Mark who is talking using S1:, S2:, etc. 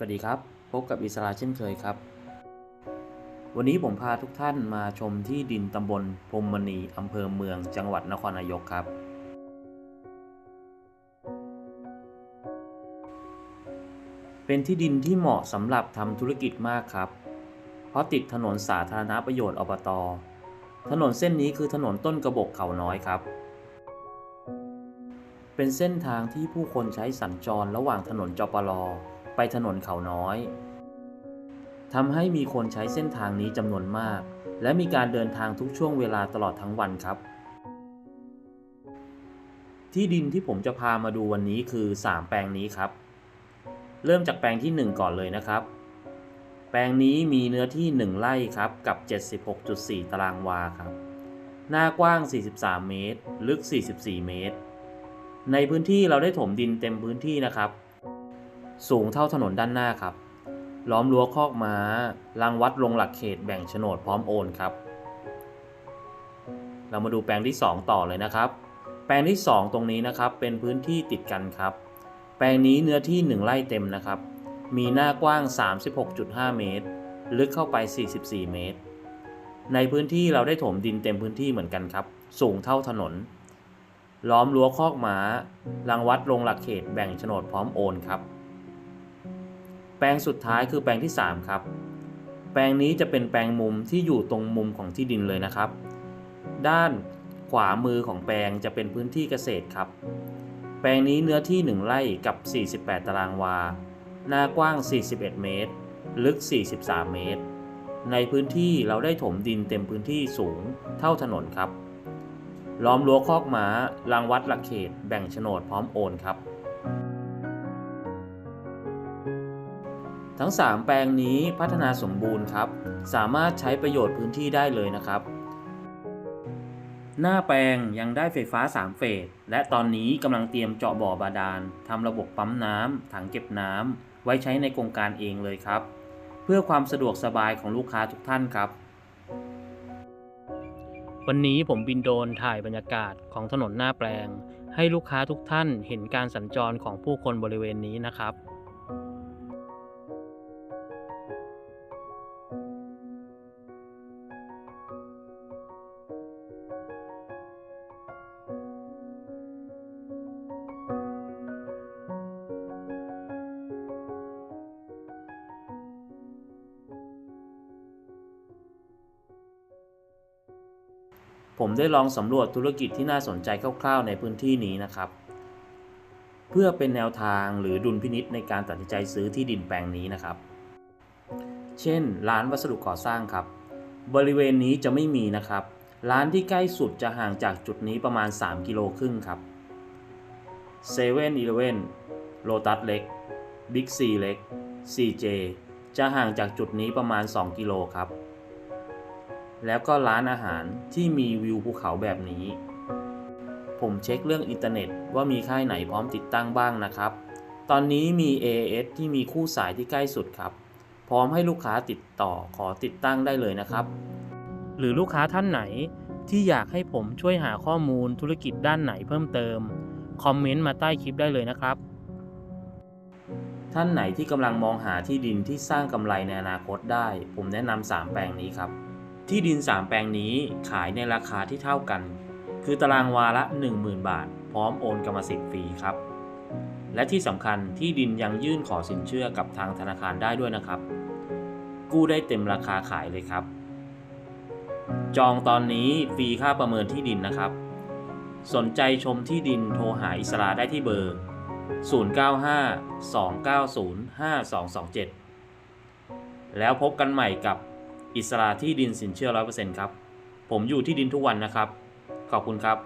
S1: สวัสดีครับ พบกับอิสราเช่นเคยครับ วันนี้ผมพาทุกท่านมาชมที่ดินตำบลพรมมณีอำเภอเมืองจังหวัดนครนายกครับ เป็นที่ดินที่เหมาะสำหรับทำธุรกิจมากครับ เพราะติดถนนสาธารณประโยชน์อบตถนนเส้นนี้คือถนนต้นกระบอกเขาน้อยครับ เป็นเส้นทางที่ผู้คนใช้สัญจรระหว่างถนนจปร ไปถนนเขาน้อยทำให้มีคนใช้เส้นทางนี้จำนวนมาก และมีการเดินทางทุกช่วงเวลาตลอดทั้งวันครับ ที่ดินที่ผมจะพามาดูวันนี้คือ 3 แปลงนี้ครับ เริ่มจากแปลงที่ 1 ก่อนเลยนะครับ แปลงนี้มีเนื้อที่ 1 ไร่ครับ กับ 76.4 ตารางวาครับ หน้ากว้าง 43 เมตร ลึก 44 เมตร ในพื้นที่เราได้ถมดินเต็มพื้นที่นะครับ สูงเท่าถนนด้านหน้าครับ ล้อมรั้วคอกม้ารังวัดลงหลักเขตแบ่งโฉนดพร้อมโอนครับ เรามาดูแปลงที่ 2 ต่อเลยนะครับ แปลงที่ 2 ตรงนี้นะครับ เป็นพื้นที่ติดกันครับ แปลงนี้เนื้อที่ 1 ไร่เต็มนะครับ มีหน้ากว้าง 36.5 เมตร ลึกเข้าไป 44 เมตร ในพื้นที่เราได้ถมดินเต็มพื้นที่เหมือนกันครับ สูงเท่าถนนล้อมรั้วคอกม้ารังวัดลงหลักเขตแบ่งโฉนดพร้อมโอนครับ แปลงสุดท้ายคือแปลงที่ 3 ครับ แปลงนี้จะเป็นแปลงมุมที่อยู่ตรงมุมของที่ดินเลยนะครับ ด้านขวามือของแปลงจะเป็นพื้นที่เกษตรครับ แปลงนี้เนื้อที่ 1 ไร่กับ 48 ตารางวา หน้ากว้าง 41 เมตร ลึก 43 เมตร ในพื้นที่เราได้ถมดินเต็มพื้นที่สูงเท่าถนนครับ ล้อมรั้วคอกม้า รางวัดหลักเขต แบ่งโฉนดพร้อมโอนครับ ทั้ง 3 แปลงนี้พัฒนาสมบูรณ์ครับ สามารถใช้ประโยชน์พื้นที่ได้เลยนะครับ หน้าแปลงยังได้ไฟฟ้า 3 เฟส และตอนนี้กำลังเตรียมเจาะบ่อบาดาลทำระบบปั๊มน้ำถังเก็บน้ำไว้ใช้ในโครงการเองเลยครับ เพื่อความสะดวกสบายของลูกค้าทุกท่านครับ วันนี้ผมบินโดรนถ่ายบรรยากาศของถนนหน้าแปลง ให้ลูกค้าทุกท่านเห็นการสัญจรของผู้คนบริเวณนี้นะครับ ผมได้ลองสำรวจธุรกิจที่น่าสนใจคร่าวๆ ในพื้นที่นี้นะครับ เพื่อเป็นแนวทางหรือดุลพินิษในการตัดสินใจซื้อที่ดินแปลงนี้นะครับ เช่น ร้านวัสดุก่อสร้างครับ บริเวณนี้จะไม่มีนะครับ ร้านที่ใกล้สุดจะห่างจากจุดนี้ประมาณ 3 กิโลครึ่งครับเซเว่นอีเลเว่นโลตัสเล็กบิ๊กซีเล็ก CJ จะห่างจากจุดนี้ประมาณ 2 กิโลครับ แล้วก็ร้านอาหารที่มีวิวภูเขาแบบนี้ ผมเช็คเรื่องอินเทอร์เน็ตว่ามีค่ายไหนพร้อมติดตั้งบ้างนะครับ ตอนนี้มี AAS ที่มีคู่สายที่ใกล้สุดครับ พร้อมให้ลูกค้าติดต่อขอติดตั้งได้เลยนะครับ หรือลูกค้าท่านไหนที่อยากให้ผมช่วยหาข้อมูลธุรกิจด้านไหนเพิ่มเติม คอมเมนต์มาใต้คลิปได้เลยนะครับ ท่านไหนที่กำลังมองหาที่ดินที่สร้างกำไรในอนาคตได้ ผมแนะนำ3แปลงนี้ครับ ที่ดิน 3 แปลงนี้ขายในราคาที่เท่ากัน คือตารางวาละ 10,000 บาท พร้อมโอนกรรมสิทธิ์ฟรีครับ และที่สำคัญที่ดินยังยื่นขอสินเชื่อกับทางธนาคารได้ด้วยนะครับ กู้ได้เต็มราคาขายเลยครับ จองตอนนี้ฟรีค่าประเมินที่ดินนะครับ สนใจชมที่ดินโทรหาอิสราได้ที่เบอร์ 0952905227 แล้วพบกันใหม่กับ อิสระที่ดินสินเชื่อ 100%ครับ ผมอยู่ที่ดินทุกวันนะครับ ขอบคุณครับ